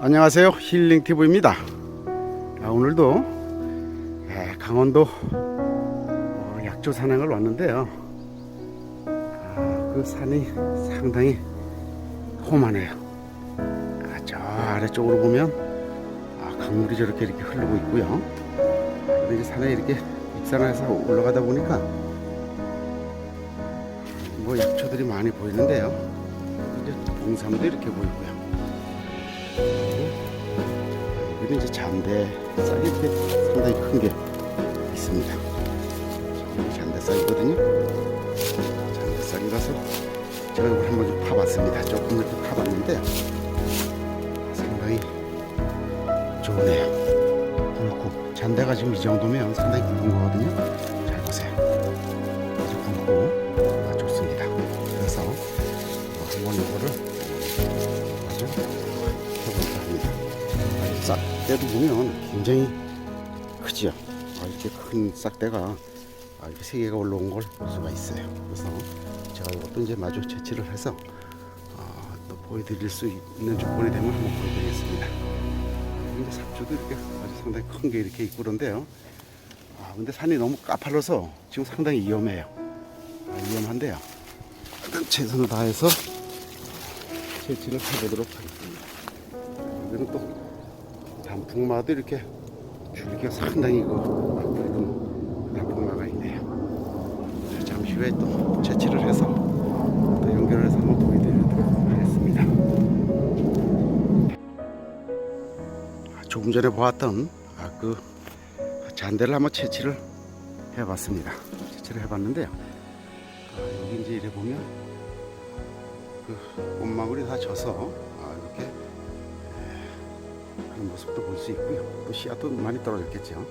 안녕하세요. 힐링티브입니다. 아, 오늘도 에, 강원도 어, 약조 산행을 왔는데요. 아, 그 산이 상당히 험하네요. 아, 저 아래쪽으로 보면 아, 강물이 저렇게 이렇게 흐르고 있고요. 근데 이제 산에 이렇게 입산해서 올라가다 보니까 뭐 약초들이 많이 보이는데요. 이제 봉삼도 이렇게 보이고요 이제 쌀이 이렇게 상당히 큰 게 있습니다. 잠대 쌀이거든요. 잠대 쌀이라서 제가 이걸 한번 좀 파봤습니다. 조금 이렇게 파봤는데 상당히 좋네요. 굵고 잔대가 지금 이 정도면 상당히 굵은 거거든요. 싹대도 보면 굉장히 크죠. 아, 이렇게 큰 싹대가 아, 이렇게 세 개가 올라온 걸 볼 수가 있어요. 그래서 제가 이것도 이제 마주 채취를 해서 아, 또 보여드릴 수 있는 조건이 되면 한번 보여드리겠습니다. 이제 삽주도 이렇게 아주 상당히 큰 게 이렇게 있고 그런데요. 아, 근데 산이 너무 까팔러서 지금 상당히 위험해요. 아, 위험한데요. 일단 최선을 다해서 채취를 해보도록 하겠습니다. 여기는 또 단풍마도 이렇게 줄기가 상당히 그 굵은 단풍마가 있네요. 자, 잠시 후에 또 채취를 해서 또 연결을 해서 한번 보여드리도록 하겠습니다. 아, 조금 전에 보았던 아, 그 잔대를 한번 채취를 해봤습니다. 채취를 해봤는데요. 아, 여기 이제 이래 보면 그 꽃망울이 다 져서 아, 이렇게 모습도 볼 수 있고요. 또 씨앗도 많이 떨어졌겠죠.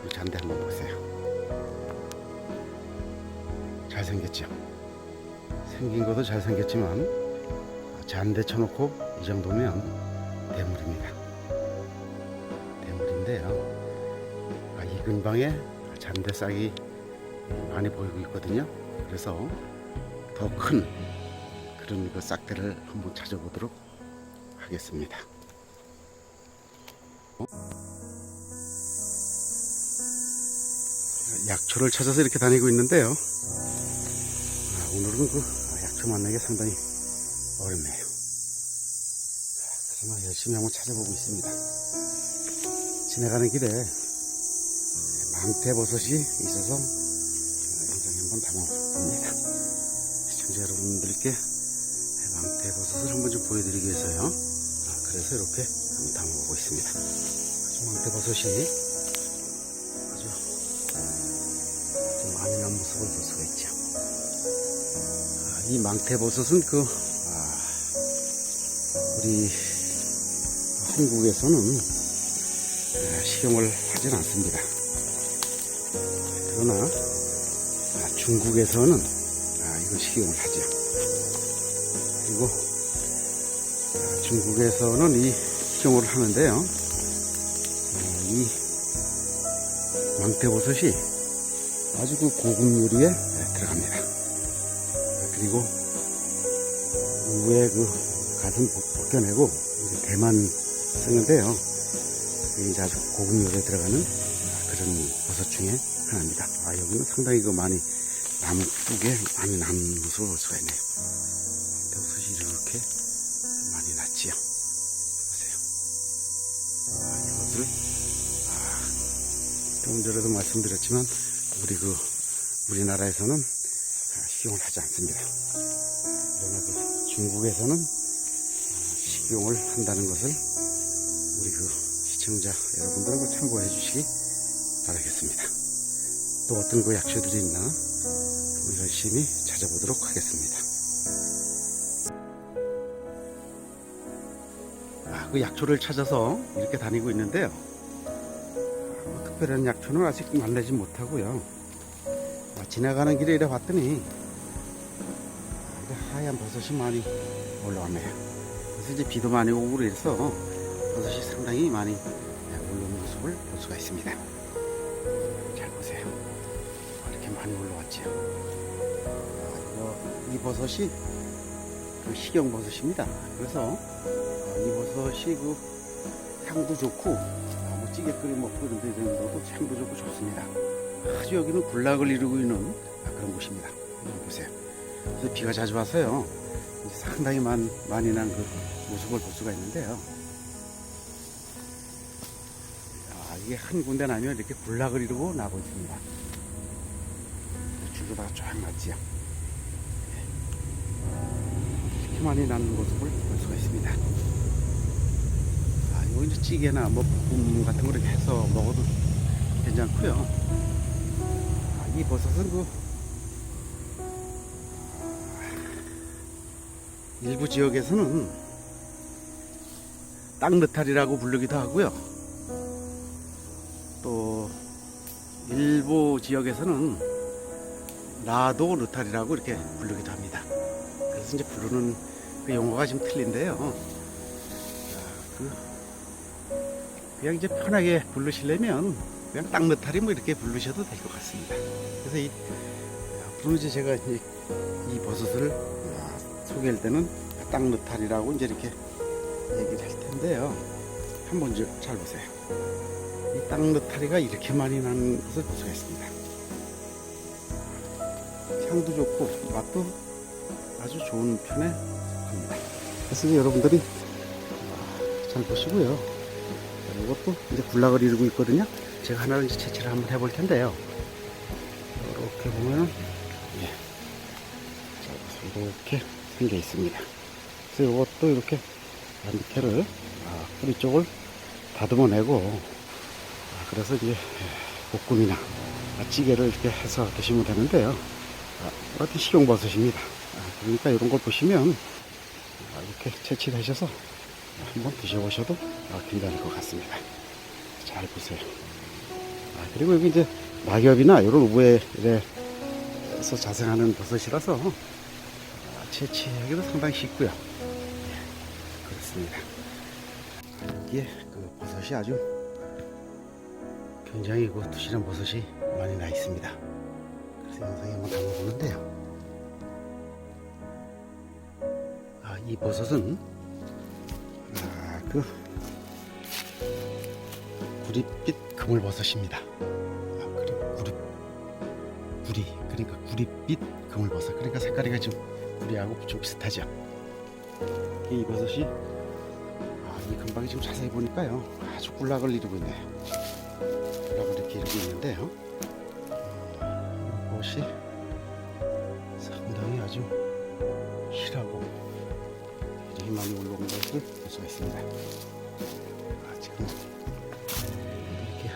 그리고 잔대 한번 보세요. 잘생겼죠. 생긴 것도 잘생겼지만 잔대 쳐놓고 이 정도면 대물입니다. 대물인데요. 아, 이 근방에 잔대 싹이 많이 보이고 있거든요. 그래서 더 큰 그런 그 싹대를 한번 찾아보도록 하겠습니다. 약초를 찾아서 이렇게 다니고 있는데요. 아, 오늘은 그 약초 만나기 상당히 어렵네요. 하지만 열심히 한번 찾아보고 있습니다. 지나가는 길에 망태버섯이 있어서 영상에 한번 담아봅니다. 시청자 여러분들께 망태버섯을 한번 좀 보여드리기 위해서요. 아, 그래서 이렇게 한번 담아보고 있습니다. 망태버섯이 난 모습을 볼 수가 있죠. 아, 이 망태버섯은 그, 아, 우리 한국에서는 아, 식용을 하진 않습니다. 그러나 아, 중국에서는 아, 이거 식용을 하죠. 그리고 아, 중국에서는 이 식용을 하는데요. 어, 이 망태버섯이 아주 그 고급 요리에 들어갑니다. 그리고 위에 그 벗- 벗겨내고 이제 대만 쓰는데요. 이게 이제 아주 고급 요리에 들어가는 그런 버섯 중에 하나입니다. 아, 여기는 상당히 그 많이 나무 쪽에 많이 남은 모습을 볼 수가 있네요. 버섯이 이렇게 많이 났지요. 보세요. 아, 이것을 아, 좀 전에도 말씀드렸지만 우리 그 우리나라에서는 아, 식용을 하지 않습니다. 그러나 그 중국에서는 아, 식용을 한다는 것을 우리 그 시청자 여러분들은 그 참고해 주시기 바라겠습니다. 또 어떤 그 약초들이 있나 그 열심히 찾아보도록 하겠습니다. 아, 그 약초를 찾아서 이렇게 다니고 있는데요. 뭐 특별한 약초는 아직 만나지 못하고요. 아, 지나가는 길에 이래 봤더니 하얀 버섯이 많이 올라왔네요. 그래서 이제 비도 많이 오고 그래서 버섯이 상당히 많이 올라온 모습을 볼 수가 있습니다. 잘 보세요. 아, 이렇게 많이 올라왔지요. 아, 이 버섯이 그 식용 버섯입니다. 그래서 어, 이 버섯이 그 향도 좋고 찌개 끓여 먹고 이런 데 정도도 향도 좋고 좋습니다. 아주 여기는 군락을 이루고 있는 아, 그런 곳입니다. 보세요. 비가 자주 와서요. 상당히 많, 많이 난 그 모습을 볼 수가 있는데요. 아, 이게 한 군데 나면 이렇게 군락을 이루고 나고 있습니다. 줄로다가 쫙 났지요. 이렇게 많이 나는 모습을 볼 수가 있습니다. 이제 찌개나 뭐 볶음 같은 거 이렇게 해서 먹어도 괜찮고요. 아, 이 버섯은 그 아, 일부 지역에서는 땅느탈이라고 부르기도 하고요. 또 일부 지역에서는 라도 느탈이라고 이렇게 부르기도 합니다. 그래서 이제 부르는 그 용어가 좀 틀린데요. 아, 그 그냥 이제 편하게 부르시려면 그냥 땅느탈이 뭐 이렇게 부르셔도 될 것 같습니다. 그래서 이 이제 제가 이, 이 버섯을 아, 소개할 때는 땅느탈이라고 이제 이렇게 얘기를 할 텐데요. 한번 저- 잘 보세요. 이 땅느타리가 이렇게 많이 나는 것을 있습니다. 향도 좋고 맛도 아주 좋은 편에 속합니다. 그래서 여러분들이 아, 잘 보시고요. 자, 이것도 이제 군락을 이루고 있거든요. 제가 하나를 이제 채취를 한번 해볼 텐데요. 이렇게 보면은 예. 자, 이렇게 생겨 있습니다. 그래서 이것도 이렇게 밑에를 아, 뿌리 쪽을 다듬어내고 아, 그래서 이제 볶음이나 찌개를 이렇게 해서 드시면 되는데요. 아, 어떤 식용버섯입니다. 아, 그러니까 이런 걸 보시면 아, 이렇게 채취하셔서 한번 드셔보셔도 아, 괜찮을 것 같습니다. 잘 보세요. 아, 그리고 여기 이제 낙엽이나 이런 우에서 자생하는 버섯이라서 아, 채취하기도 상당히 쉽고요. 예, 그렇습니다. 여기에 그 버섯이 아주 굉장히 그 두실한 버섯이 많이 나 있습니다. 그래서 영상에 한번 담아보는데요. 아, 이 버섯은 아, 그 구릿빛 그물버섯입니다. 아, 그리고 구릿 구리 그러니까 구릿빛 그물버섯 그러니까 색깔이가 좀 구리하고 좀 비슷하죠. 이 버섯이 아, 이 금방이 지금 자세히 보니까요 아주 꿀락을 이루고 있네요. 꿀락을 이렇게 이루고 있는데요. 어, 이것이 상당히 아주 실하고 굉장히 많이 올라온 것을 볼 수가 있습니다. 아, 지금 이렇게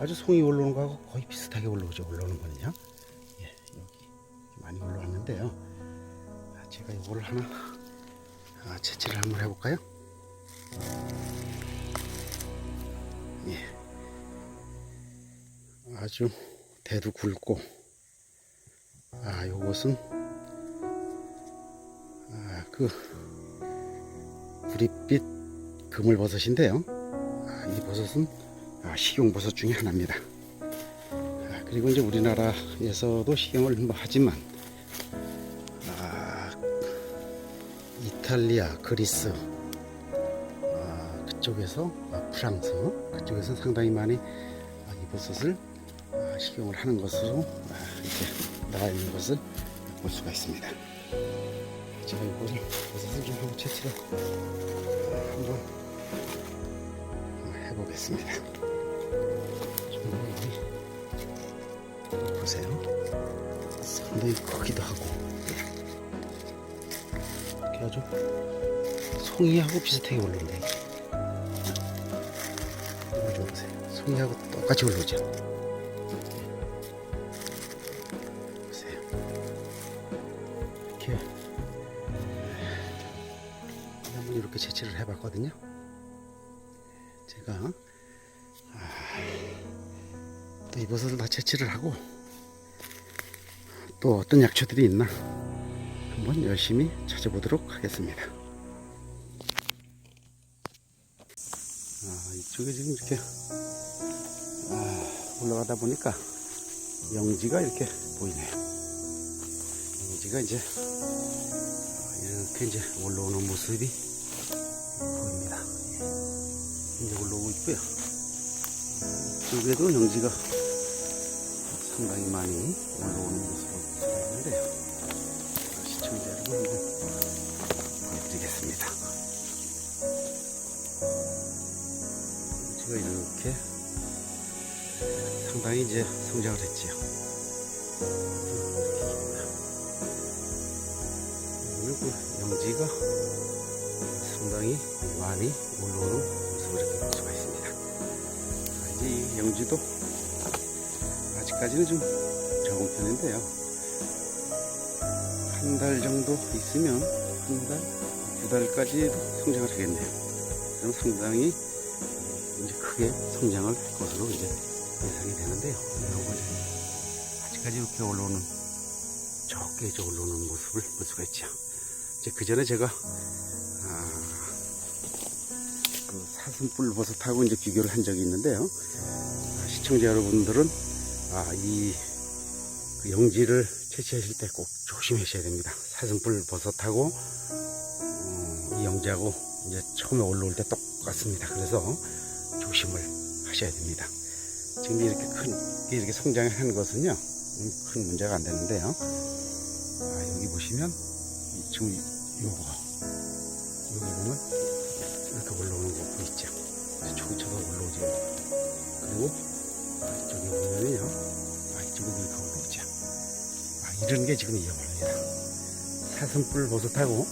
아주 송이 올라오는 거하고 거의 비슷하게 올라오죠. 올라오는 거는요. 예, 여기 많이 올라왔는데요. 아, 제가 이거를 하나 아, 채취를 한번 해볼까요? 예. 아주 대도 굵고 아 요것은 아 그 구릿빛 그물버섯인데요 아, 이 버섯은 아, 식용버섯 중에 하나입니다 아, 그리고 이제 우리나라에서도 식용을 뭐 하지만 아, 이탈리아 그리스 아, 그쪽에서 아, 프랑스 그쪽에서 상당히 많이 아, 이 버섯을 아, 식용을 하는 것으로 아, 이렇게 나와 있는 것을 볼 수가 있습니다. 제가 이거를 버섯을 좀 한번 채취를 아, 한번 해보겠습니다. 좀 여기 보세요. 상당히 크기도 하고 이렇게 아주 송이하고 비슷하게 올라오네. 이거 좀 보세요. 송이하고 똑같이 올라오죠. 채취를 해봤거든요. 제가 아, 또 이것을 다 채취를 하고 또 어떤 약초들이 있나 한번 열심히 찾아보도록 하겠습니다. 아, 이쪽에 지금 이렇게 아, 올라가다 보니까 영지가 이렇게 보이네요. 영지가 이제 아, 이렇게 이제 올라오는 모습이 보입니다. 예. 이제 올라오고 있고요. 이쪽에도 영지가 상당히 많이 올라오는 수가 있는데요. 시청자 여러분 보여드리겠습니다. 제가 이렇게 상당히 이제 성장을 했지요. 오늘 그 영지가 상당히 많이 올라오는 모습을 이렇게 볼 수가 있습니다. 자, 이제 이 영지도 아직까지는 좀 적은 편인데요. 한 달 정도 있으면 한 달, 두 달까지도 성장을 하겠네요. 그럼 상당히 이제 크게 성장을 할 것으로 이제 예상이 되는데요. 이건 아직까지 이렇게 올라오는 적게 올라오는 모습을 볼 수가 있죠. 이제 그 전에 제가 아, 그 사슴뿔 버섯하고 이제 비교를 한 적이 있는데요. 아, 시청자 여러분들은 아, 이그 영지를 채취하실 때 꼭 조심하셔야 됩니다. 사슴뿔 버섯하고 어, 이 영지하고 이제 처음에 올라올 때 똑같습니다. 그래서 조심을 하셔야 됩니다. 지금 이렇게 큰 이렇게 성장을 하는 것은요 음, 큰 문제가 안 되는데요. 아, 여기 보시면 이 지금 요거 여기 보면 이렇게 올라오는 거 보이죠? 초기차가 올라오지 그리고 이쪽에 보면은요? 아 이쪽에도 이렇게 올라오죠. 아 이런 게 지금 위험합니다. 사슴뿔 버섯하고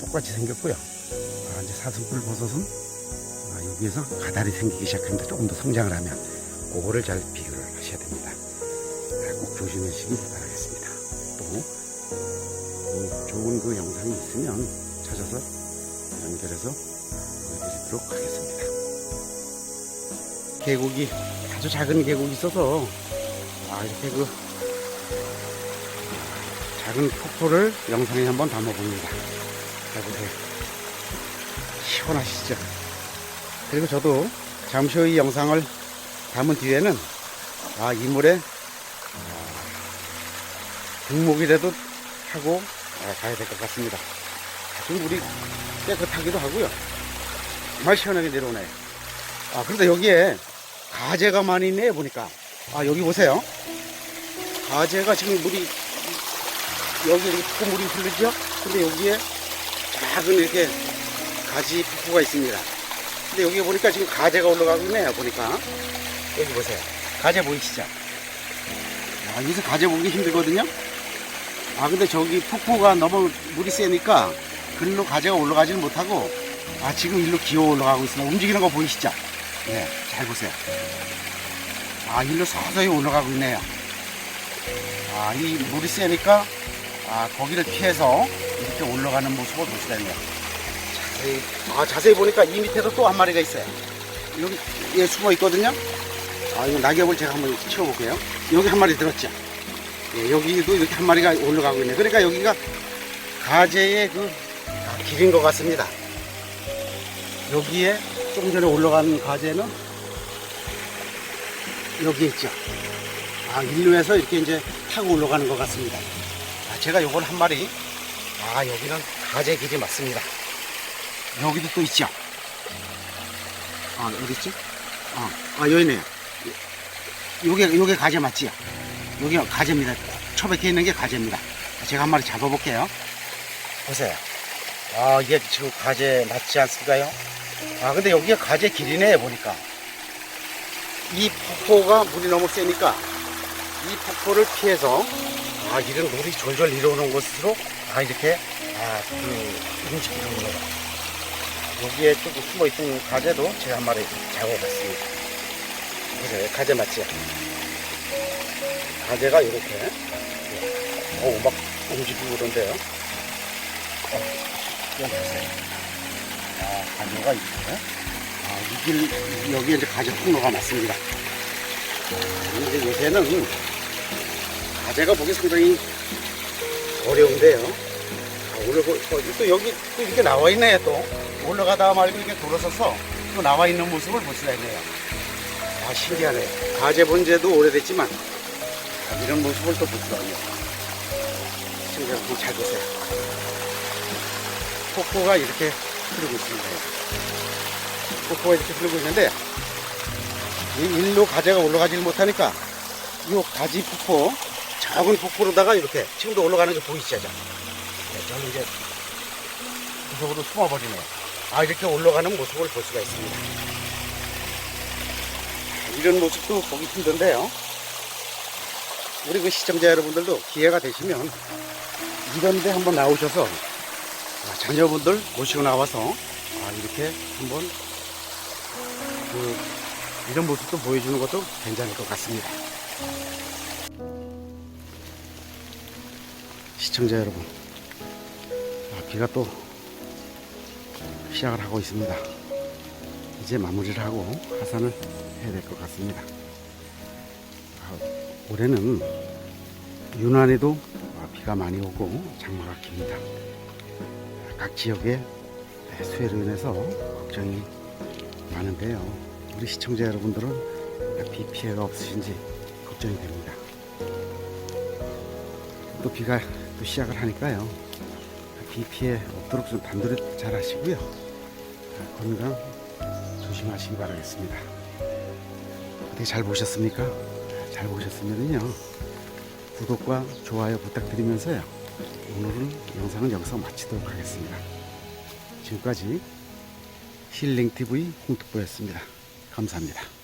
똑같이 생겼고요. 아 이제 사슴뿔 버섯은 아, 여기에서 가달이 생기기 시작합니다 조금 더 성장을 하면 그거를 잘 비교를 하셔야 됩니다. 아, 꼭 조심하시기 바라겠습니다. 또 음, 좋은 그 영상이 있으면 찾아서 연결해서 보여드리도록 하겠습니다. 계곡이 아주 작은 계곡이 있어서 아 이렇게 그 작은 폭포를 영상에 한번 담아봅니다. 자 보세요. 시원하시죠? 그리고 저도 잠시 후 이 영상을 담은 뒤에는 아 이 물에 등목이라도 하고 아, 가야 될 것 같습니다. 지금 물이 깨끗하기도 하고요. 정말 시원하게 내려오네요. 아, 그런데 여기에 가재가 많이 있네요, 보니까. 아, 여기 보세요. 가재가 지금 물이, 여기 이렇게 큰 물이 흐르죠? 근데 여기에 작은 이렇게 가지 폭포가 있습니다. 근데 여기 보니까 지금 가재가 올라가고 있네요, 보니까. 여기 보세요. 가재 보이시죠? 아, 여기서 가재 보기 힘들거든요? 아 근데 저기 폭포가 너무 물이 세니까 글로 가재가 올라가지는 못하고 아 지금 일로 기어 올라가고 있습니다. 움직이는 거 보이시죠? 네 잘 보세요. 아 일로 서서히 올라가고 있네요. 아 이 물이 세니까 아 거기를 피해서 이렇게 올라가는 모습을 볼 수가 있네요. 자세히 아 자세히 보니까 이 밑에도 또 한 마리가 있어요. 여기 얘 숨어 있거든요? 아 이거 낙엽을 제가 한번 치워볼게요. 여기 한 마리 들었죠? 예, 여기도 이렇게 한 마리가 올라가고 있네. 그러니까 여기가 가재의 그 아, 길인 것 같습니다. 여기에 조금 전에 올라간 가재는 여기 있죠. 아, 일루에서 이렇게 이제 타고 올라가는 것 같습니다. 아, 제가 요걸 한 마리, 아, 여기는 가재 길이 맞습니다. 여기도 또 있죠. 아, 어디 있지? 아, 아, 여기 있네요. 요게, 요게 가재 맞지요? 여기가 가재입니다. 초백해 있는 게 가재입니다. 제가 한 마리 잡아볼게요. 보세요. 아, 이게 지금 가재 맞지 않습니까요? 아, 근데 여기가 가재 길이네, 보니까. 이 폭포가 물이 너무 세니까 이 폭포를 피해서 아, 이런 물이 졸졸 내려오는 곳으로 아, 이렇게 아, 그 움직이는구나. 여기에 조금 숨어 있던 가재도 제가 한 마리 잡아봤습니다. 보세요. 가재 맞지요? 가재가 이렇게 어우 막 움직이고 그런데요 어, 여기 보세요 아 가재가 있네 아이길 여기에 이제 가재 통로가 맞습니다. 근데 요새는 가재가 보기 상당히 어려운데요. 아, 오늘 그- 어, 또 여기 또 이렇게 나와 있네요 또. 올라가다 말고 이렇게 돌아서서 또 나와 있는 모습을 볼 수가 있네요. 아 신기하네. 가재 본 지도 오래됐지만 아, 이런 모습을 또 볼 수가 있네요. 지금 잘 보세요. 폭포가 이렇게 흐르고 있습니다. 폭포가 이렇게 흐르고 있는데 이 일로 가지가 올라가질 못하니까 이 가지 폭포 작은 폭포로다가 이렇게 지금도 올라가는 게 보이시죠? 네, 저는 이제 구석으로 숨어버리네요. 아 이렇게 올라가는 모습을 볼 수가 있습니다. 이런 모습도 보기 힘든데요. 우리 그 시청자 여러분들도 기회가 되시면 이런 데 한번 나오셔서 아, 자녀분들 모시고 나와서 아, 이렇게 한번 그 이런 모습도 보여주는 것도 괜찮을 것 같습니다. 시청자 여러분, 아, 비가 또 시작을 하고 있습니다. 이제 마무리를 하고 하산을 해야 될 것 같습니다. 아, 올해는 유난히도 아, 비가 많이 오고 장마가 깁니다. 각 지역의 수해로 인해서 걱정이 많은데요. 우리 시청자 여러분들은 비 피해가 없으신지 걱정이 됩니다. 또 비가 또 시작을 하니까요. 비 피해 없도록 좀 단도리 잘 하시고요. 건강 조심하시기 바라겠습니다. 어떻게 잘 보셨습니까? 잘 보셨으면요. 구독과 좋아요 부탁드리면서요. 오늘은 영상은 여기서 마치도록 하겠습니다. 지금까지 힐링TV 홍특보였습니다. 감사합니다.